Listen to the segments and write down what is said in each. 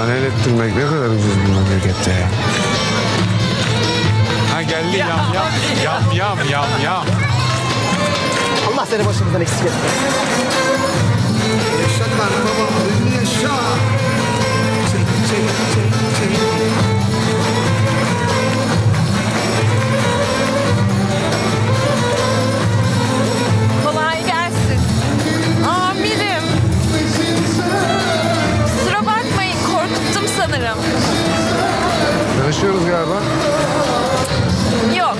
Panel ettirmek ne kadar ucuz bir memlekette ya. Ha geldi yam yam. Yam yam yam yam. Allah seni başımızdan eksik etmesin. Yaşa karnabahar yaşa. Çek çek çek çek. Tanışıyoruz galiba. Yok.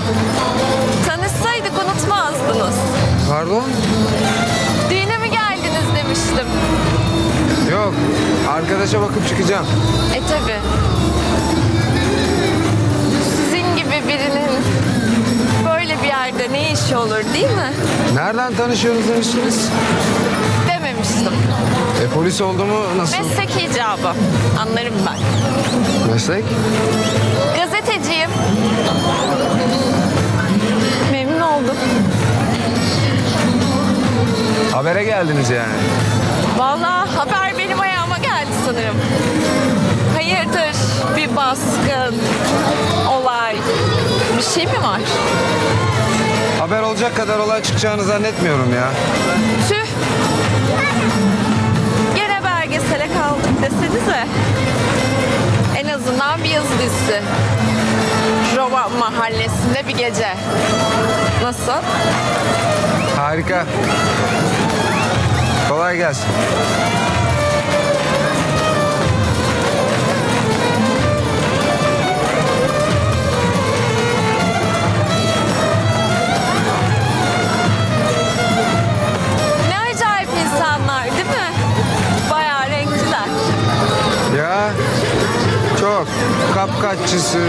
Tanışsaydık unutmazdınız. Pardon? Düğüne mi geldiniz demiştim. Yok. Arkadaşa bakıp çıkacağım. E tabi. Sizin gibi birinin böyle bir yerde ne işi olur değil mi? Nereden tanışıyoruz demiştiniz? Dememiştim. E polis oldu mu nasıl? Meslek icabı. Anlarım ben. Meslek? Gazeteciyim. Memnun oldum. Habere geldiniz yani. Vallahi haber benim ayağıma geldi sanırım. Hayırdır bir baskın, olay, bir şey mi var? Haber olacak kadar olay çıkacağını zannetmiyorum ya. Tüh. Gene belgesele kaldık desenize. Azından bir yazı dizisi. Roma mahallesinde bir gece. Nasıl? Harika. Kolay gelsin. Çok kapkaççısı,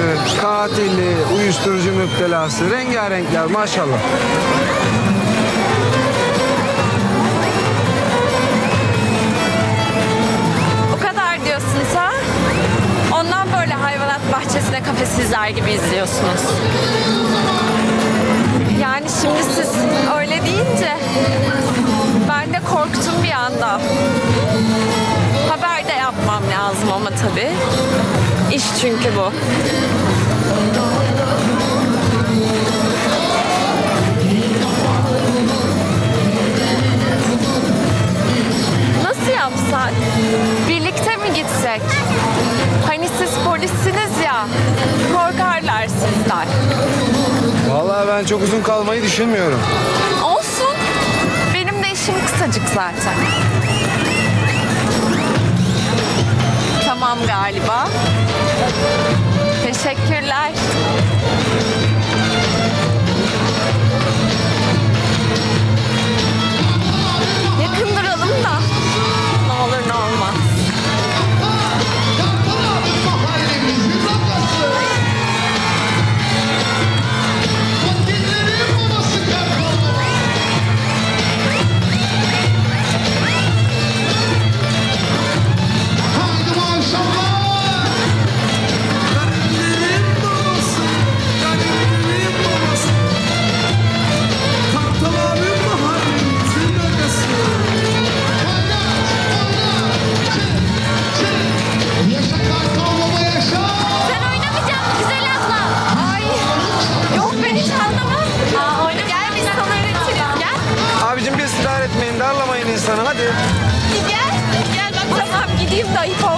katili, uyuşturucu müptelası, rengarenkler maşallah. O kadar diyorsunuz? Ondan böyle hayvanat bahçesine kafesizler gibi izliyorsunuz. Yani şimdi siz öyle deyince ben de korktum bir anda. Haber de yapmam lazım ama tabii. İş çünkü bu. Nasıl yapsak? Birlikte mi gitsek? Hani siz polissiniz ya, korkarlar sizden. Vallahi ben çok uzun kalmayı düşünmüyorum. Olsun. Benim de işim kısacık zaten. Tamam galiba. Teşekkürler. Tamam gideyim de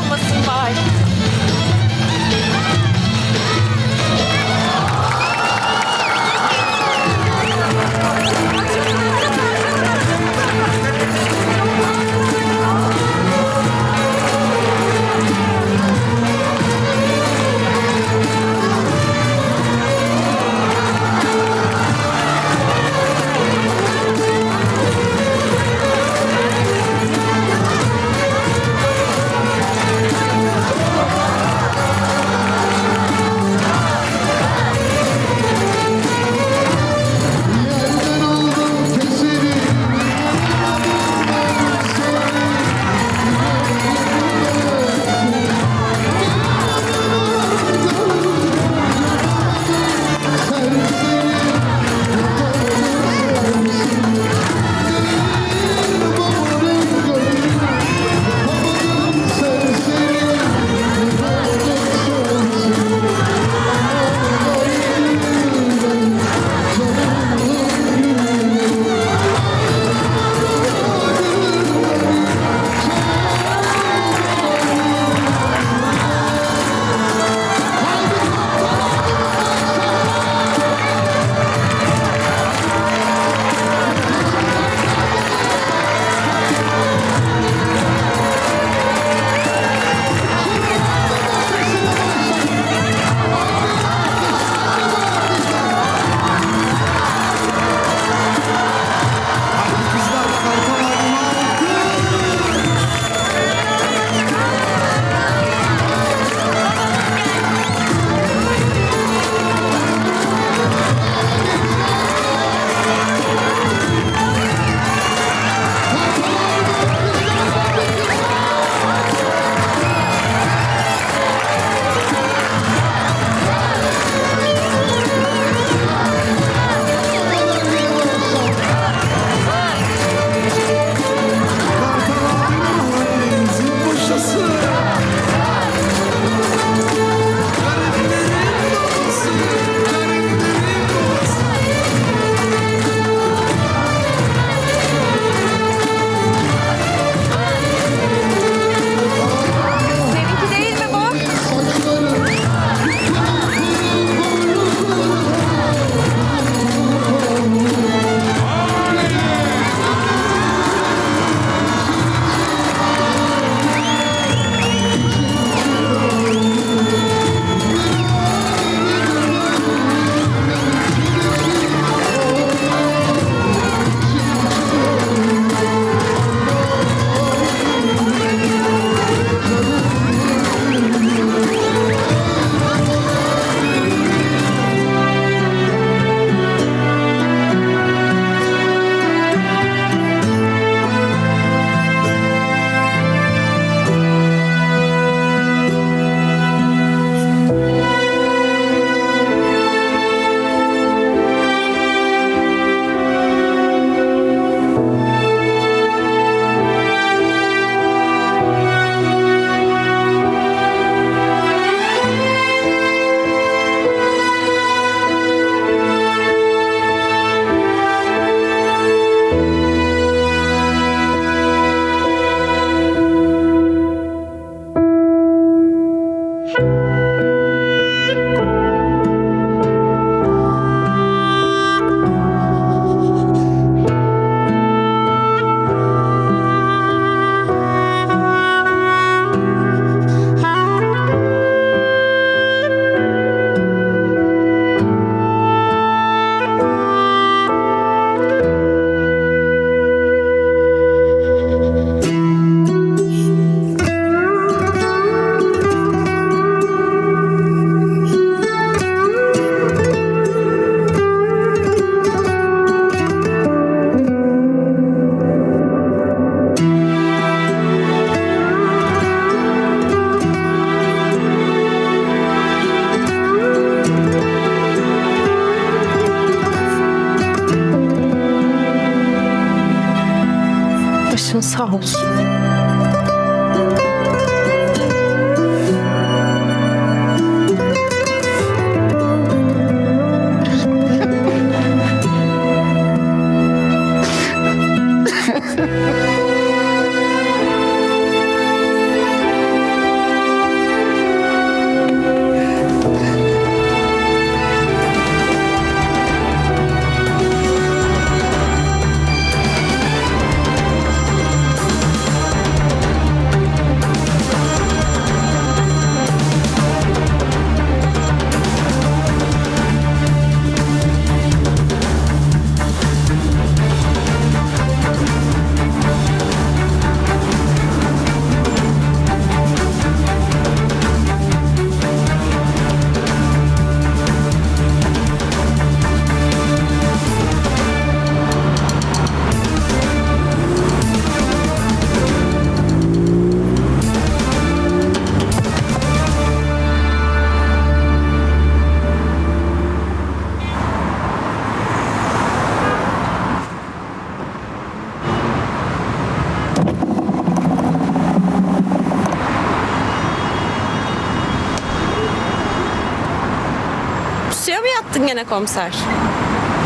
komiser?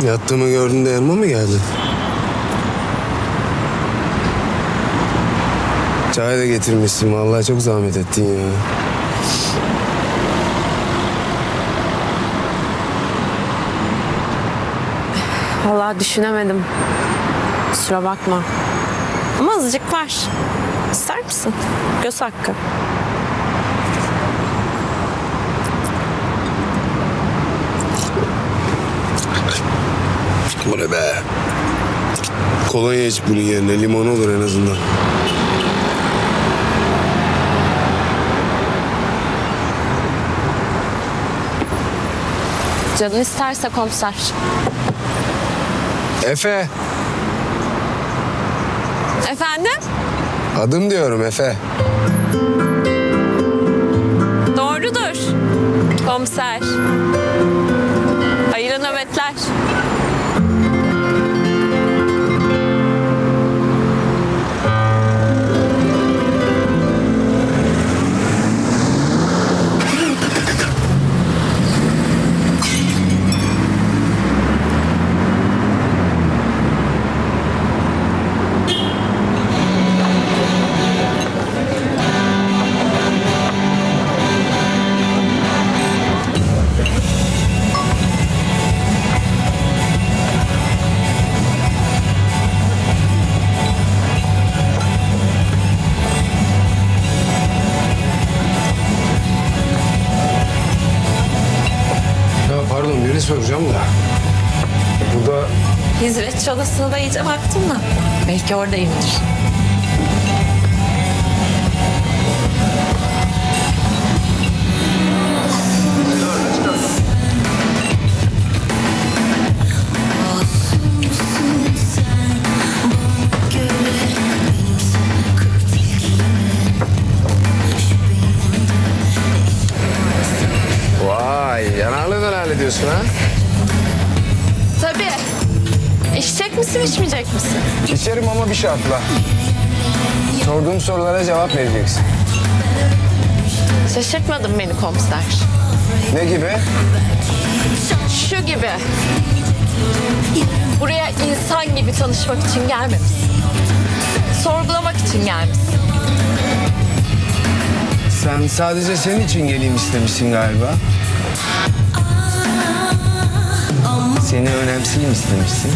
Yattığımı gördün de yanıma mı geldin? Çay da getirmişsin. Vallahi çok zahmet ettin ya. Vallahi düşünemedim. Kusura bakma. Ama azıcık var. İster misin? Göz hakkı. Bu ne be? Kolonya iç bunun yerine. Limon olur en azından. Canın isterse komiser. Efe. Efendim? Adım diyorum Efe. Doğrudur. Komiser. Soracağım da. Bu da Hizmetçi odasına da iyice baktın mı? Belki oradayımdır. Dönerli ediyorsun ha? Tabii. İçecek misin, içmeyecek misin? İçerim ama bir şartla. Sorduğum sorulara cevap vereceksin. Şaşırtmadın beni komiser. Ne gibi? Şu gibi. Buraya insan gibi tanışmak için gelmemişsin. Sorgulamak için gelmişsin. Sen sadece senin için geleyim istemişsin galiba. Seni önemseyeyim istemişsin.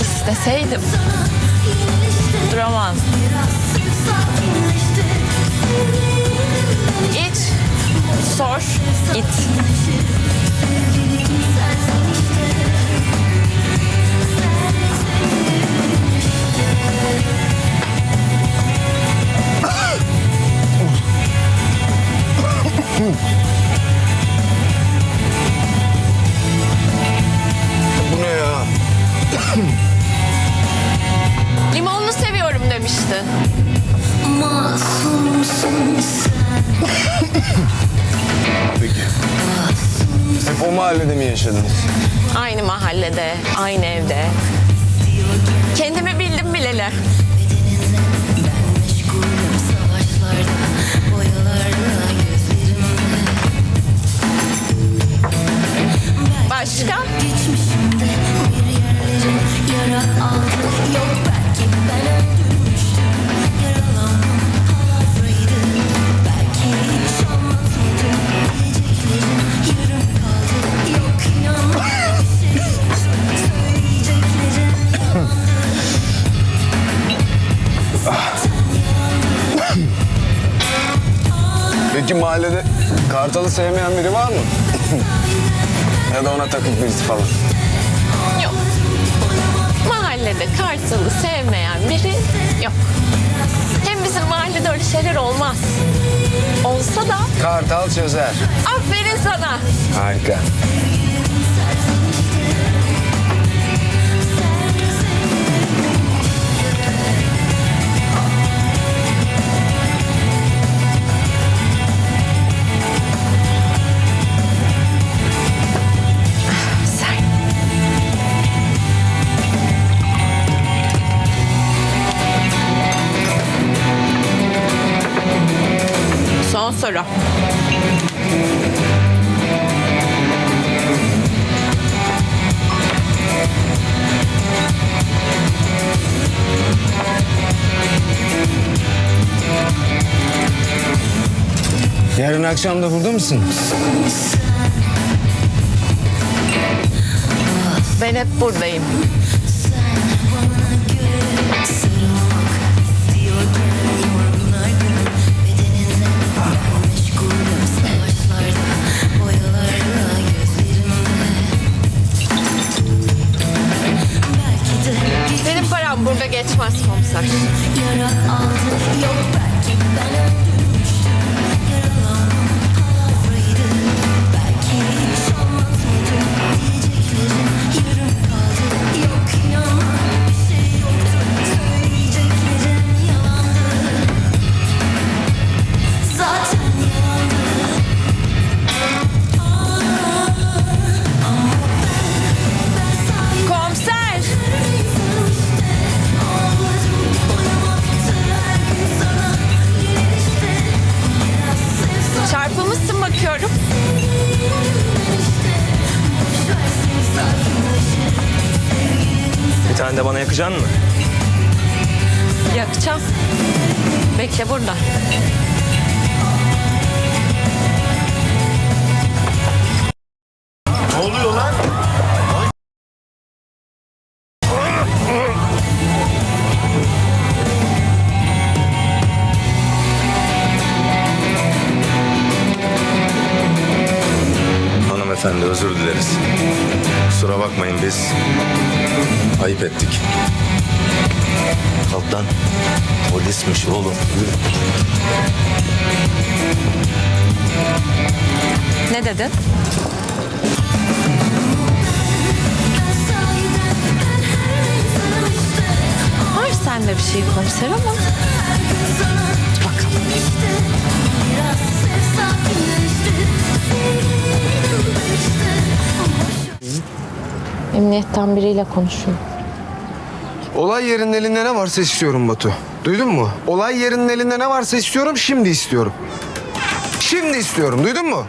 İsteseydim duramazdım. İç, sor, git. Bu ne ya? Limonlu seviyorum demiştin. Peki. Hep o mahallede mi yaşadınız? Aynı mahallede, aynı evde. Kendimi bildim bileli. Başka? Geçmişimde bir yerlerim yara aldı. Yok belki ben öldürmüştüm. Yaralanmam palavraydı Belki hiç anlatmadım Diyeceklerim yarım kaldı. Yok inanma bir şey yoktu Söyleyeceklerim yalandı Peki mahallede Kartal'ı sevmeyen biri var mı? Ya da ona takık birisi falan. Yok. Mahallede Kartal'ı sevmeyen biri yok. Hem bizim mahallede öyle şeyler olmaz. Olsa da Kartal çözer. aferin sana. Harika. Akşam da burada mısın? Ben hep buradayım. Yakacaksın mı? Yakacağım. Bekle burada. Hanımefendi özür dileriz. Kusura bakmayın biz ayıp ettik. Kalk. Polismiş oğlum. Ne dedin? Var sende bir şey komiser ama bakalım. Emniyetten biriyle konuşuyor. Olay yerinin elinde ne varsa istiyorum Batu. Duydun mu? Olay yerinin elinde ne varsa istiyorum, şimdi istiyorum. Şimdi istiyorum, duydun mu?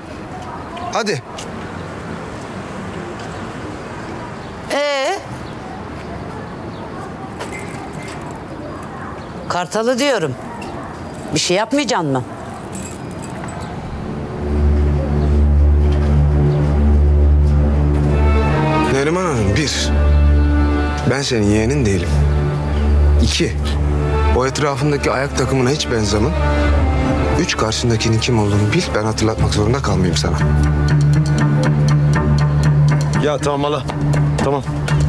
Hadi. Ee? Kartalı diyorum. Bir şey yapmayacaksın mı? Ben senin yeğenin değilim. İki. O etrafındaki ayak takımına hiç benzemem. Üç, karşındakinin kim olduğunu bil. Ben hatırlatmak zorunda kalmayayım sana. Ya tamam hala. Tamam.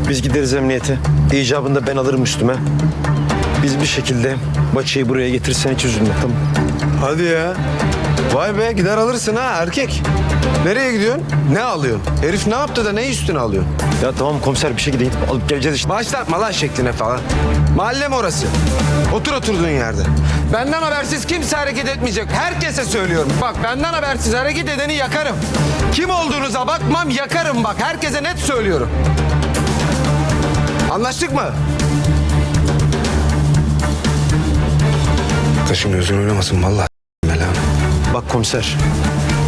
Biz gideriz emniyete. İcabında ben alırım üstüme. Biz bir şekilde Baçı'yı buraya getirsen hiç üzülme tamam. Hadi ya. Vay be gider alırsın ha erkek. Nereye gidiyorsun? Ne alıyorsun? Herif ne yaptı da ne üstüne alıyorsun? Ya tamam komiser bir şekilde gidip alıp geleceğiz işte. Başlatma lan şekline falan. Mahalle mi orası? Otur oturduğun yerde. Benden habersiz kimse hareket etmeyecek. Herkese söylüyorum. Bak benden habersiz hareket edeni yakarım. Kim olduğunuza bakmam yakarım bak. Herkese net söylüyorum. Anlaştık mı? Taşın gözün oynamasın vallahi belanı. Bak komiser.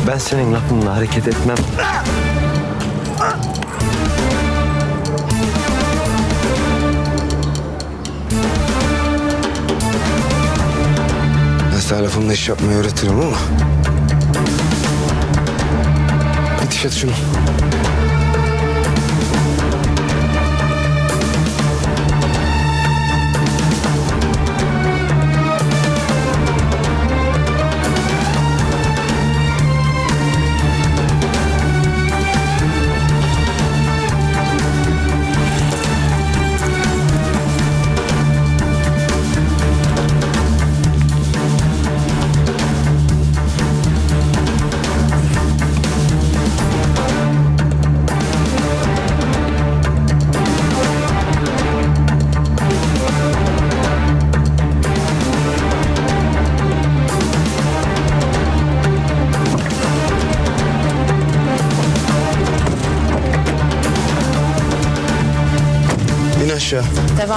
Ben senin lafınla hareket etmem. Sana lafımla iş yapmayı öğretirim ama. Hadi işet şunu.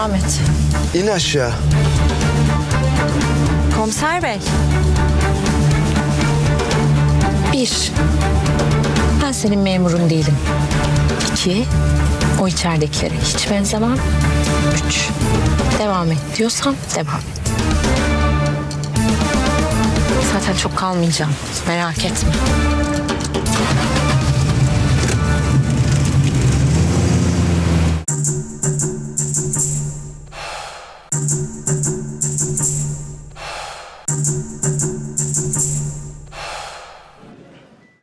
Devam et. İn aşağı. Komiser bey. Bir, ben senin memurun değilim. İki, o içeridekilere hiç benzemem. Üç, devam et diyorsam devam et. Zaten çok kalmayacağım. Merak etme.